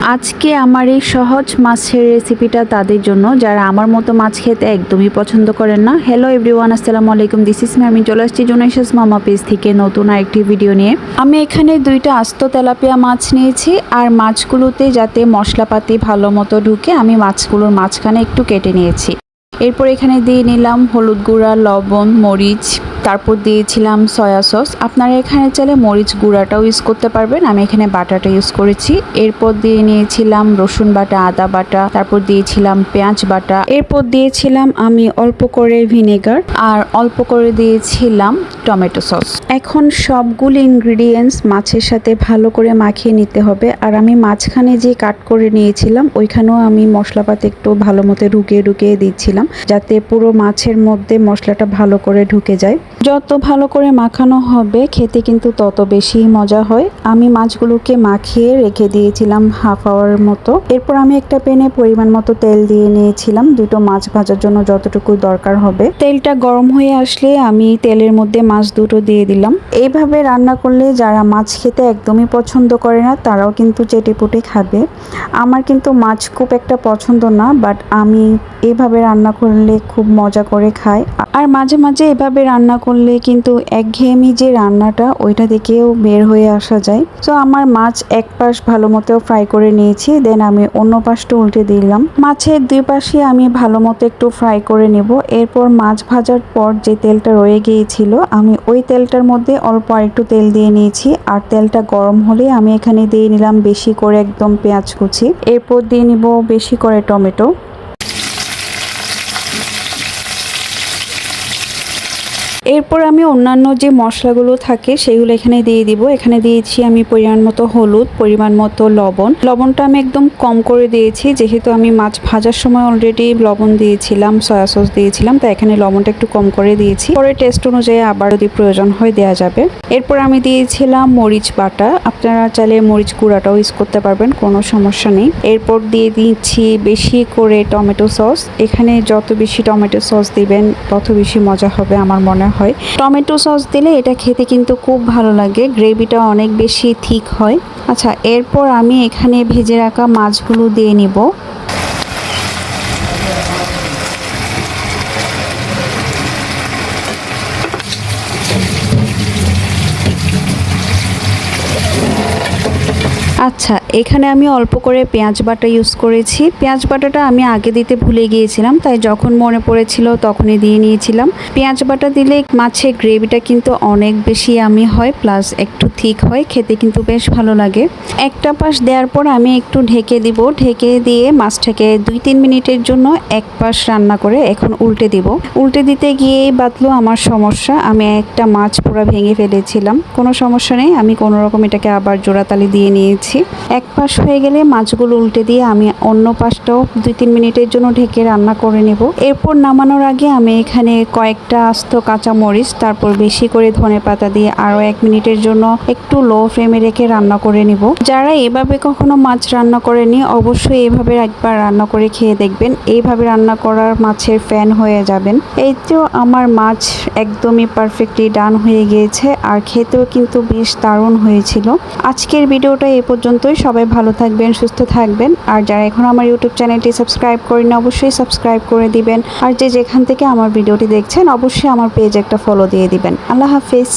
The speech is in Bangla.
আজকে আমার এই সহজ মাছের রেসিপিটা তাদের জন্য। যারা আমার মতো মাছ খেতে একদমই পছন্দ করেন না হ্যালো এভরিওয়ান আসসালামু আলাইকুম দিস ইস আমি চলে আসছি জুনাইশাস মামা পেজ থেকে নতুন আরেকটি ভিডিও নিয়ে। আমি এখানে দুইটা আস্ত তেলাপিয়া মাছ নিয়েছি, আর মাছগুলোতে যাতে মশলাপাতি ভালো মতো ঢুকে, আমি মাছগুলোর মাঝখানে একটু কেটে নিয়েছি। এরপর এখানে দিয়ে নিলাম হলুদ গুঁড়া, লবণ, মরিচ তারপর দিয়েছিলাম সয়া সস আপনারা এখানে চাইলে মরিচ গুঁড়াটাও ইউজ করতে পারবেন। আমি এখানে বাটাটা ইউজ করেছি। এরপর দিয়ে নিয়েছিলাম রসুন বাটা, আদা বাটা, তারপর দিয়েছিলাম পেঁয়াজ বাটা। এরপর দিয়েছিলাম আমি অল্প করে ভিনেগার আর অল্প করে দিয়েছিলাম টমেটো সস এখন সবগুলো ইনগ্রিডিয়েন্টস মাছের সাথে ভালো করে মাখিয়ে নিতে হবে। আর আমি মাঝখানে যে কাট করে নিয়েছিলাম, ওইখানেও আমি মশলাপাতি একটু ভালো মতো ঢুকিয়ে ঢুকিয়ে দিচ্ছিলাম, যাতে পুরো মাছের মধ্যে মশলাটা ভালো করে ঢুকে যায়। যত ভালো করে মাখানো হবে, খেতে কিন্তু তত বেশি মজা হয়। আমি মাছগুলোকে মাখিয়ে রেখে দিয়েছিলাম হাফ আওয়ার মতো। এরপর আমি একটা প্যানে পরিমাণ মতো তেল দিয়ে নিয়েছিলাম। দুটো মাছ ভাজার জন্য যতটুকু দরকার হবে। তেলটা গরম হয়ে আসলে আমি তেলের মধ্যে মাছ দুটো দিয়ে দিলাম। এইভাবে রান্না করলে যারা মাছ খেতে একদমই পছন্দ করে না, তারাও কিন্তু চেটেপুটে খাবে। আমার কিন্তু মাছ খুব একটা পছন্দ না বাট আমি এভাবে রান্না করলে খুব মজা করে খাই। আর মাঝে মাঝে এভাবে রান্না করলে কিন্তু একঘেয়েমি যে রান্নাটা, ওইটা থেকেও বের হয়ে আসা যায়। তো আমার মাছ এক পাশ ভালো মতো ফ্রাই করে নিয়েছি দেন আমি অন্য পাশটা উল্টে দিলাম। মাছের দুই পাশে আমি ভালো মতো একটু ফ্রাই করে নেব। এরপর মাছ ভাজার পর যে তেলটা রয়ে গিয়েছিল, আমি ওই তেলটার মধ্যে অল্প আরেকটু তেল দিয়ে নিয়েছি। আর তেলটা গরম হলে আমি এখানে দিয়ে নিলাম বেশি করে একদম পেঁয়াজ কুচি। এরপর দিয়ে নিব বেশি করে টমেটো। এরপর আমি অন্যান্য যে মশলাগুলো থাকে সেগুলো এখানে দিয়ে দিব। এখানে দিয়েছি আমি পরিমাণ মতো হলুদ, পরিমাণ মতো লবণ। লবণটা আমি একদম কম করে দিয়েছি, যেহেতু আমি মাছ ভাজার সময় অলরেডি লবণ দিয়েছিলাম সয়া সস দিয়েছিলাম, তাই এখানে লবণটা একটু কম করে দিয়েছি। পরে টেস্ট অনুযায়ী আবার যদি প্রয়োজন হয় দেওয়া যাবে। এরপর আমি দিয়েছিলাম মরিচ বাটা। আপনারা চাইলে মরিচ গুঁড়াটাও ইউজ করতে পারবেন, কোনো সমস্যা নেই। এরপর দিয়ে দিচ্ছি বেশি করে টমেটো সস এখানে যত বেশি টমেটো সস দিবেন, তত বেশি মজা হবে আমার মনে হয়। টমেটো সস দিলে এটা খেতে কিন্তু খুব ভালো লাগে, গ্রেভিটা অনেক বেশি থিক হয়। আচ্ছা এরপর আমি এখানে ভেজে রাখা মাছগুলো দিয়ে নিব। আচ্ছা এখানে আমি অল্প করে পেঁয়াজ বাটা ইউজ করেছি। পেঁয়াজ বাটাটা আমি আগে দিতে ভুলে গিয়েছিলাম, তাই যখন মনে পড়েছিল তখনই দিয়ে নিয়েছিলাম। পেঁয়াজ বাটা দিলে মাছের গ্রেভিটা কিন্তু অনেক বেশি আমি হয় প্লাস একটু থিক হয়, খেতে কিন্তু বেশ ভালো লাগে। একটা পাশ দেওয়ার পর আমি একটু ঢেকে দিব। ঢেকে দিয়ে মাছটাকে দুই তিন মিনিটের জন্য এক পাশ রান্না করে এখন উল্টে দিব। উল্টে দিতে গিয়েই বাতলো আমার সমস্যা। আমি একটা মাছ পুরো ভেঙে ফেলেছিলাম। কোনো সমস্যা নেই, আমি কোনো রকম এটাকে আবার জোড়াতালি দিয়ে নিয়েছি। এক পাশ হয়ে গেলে মাছগুলো উল্টে দিয়ে আমি অন্য পাশটাও দুই তিন মিনিটের জন্য ঢেকে রান্না করে নেব। এরপর নামানোর আগে আমি এখানে কয়েকটা আস্ত কাঁচা মরিচ, তারপর বেশি করে ধনে পাতা দিয়ে আরও এক মিনিটের জন্য একটু লো ফ্লেমে রেখে রান্না করে নিব। যারা এভাবে কখনো মাছ রান্না করেনি অবশ্যই এভাবে একবার রান্না করে খেয়ে দেখবেন। এইভাবে রান্না করার মাছের ফ্যান হয়ে যাবেন। এই তো আমার মাছ একদমই পারফেক্টলি ডান হয়ে গিয়েছে। আর খেতেও কিন্তু বেশ দারুণ হয়েছিল। আজকের ভিডিওটা এ পর্যন্তই। সবাই ভালো থাকবেন, সুস্থ থাকবেন। আর যারা এখন আমার ইউটিউব চ্যানেলটি সাবস্ক্রাইব করেন অবশ্যই সাবস্ক্রাইব করে দিবেন। আর যে যেখান থেকে আমার ভিডিওটি দেখছেন, অবশ্যই আমার পেজ একটা ফলো দিয়ে দিবেন। আল্লাহ হাফিজ।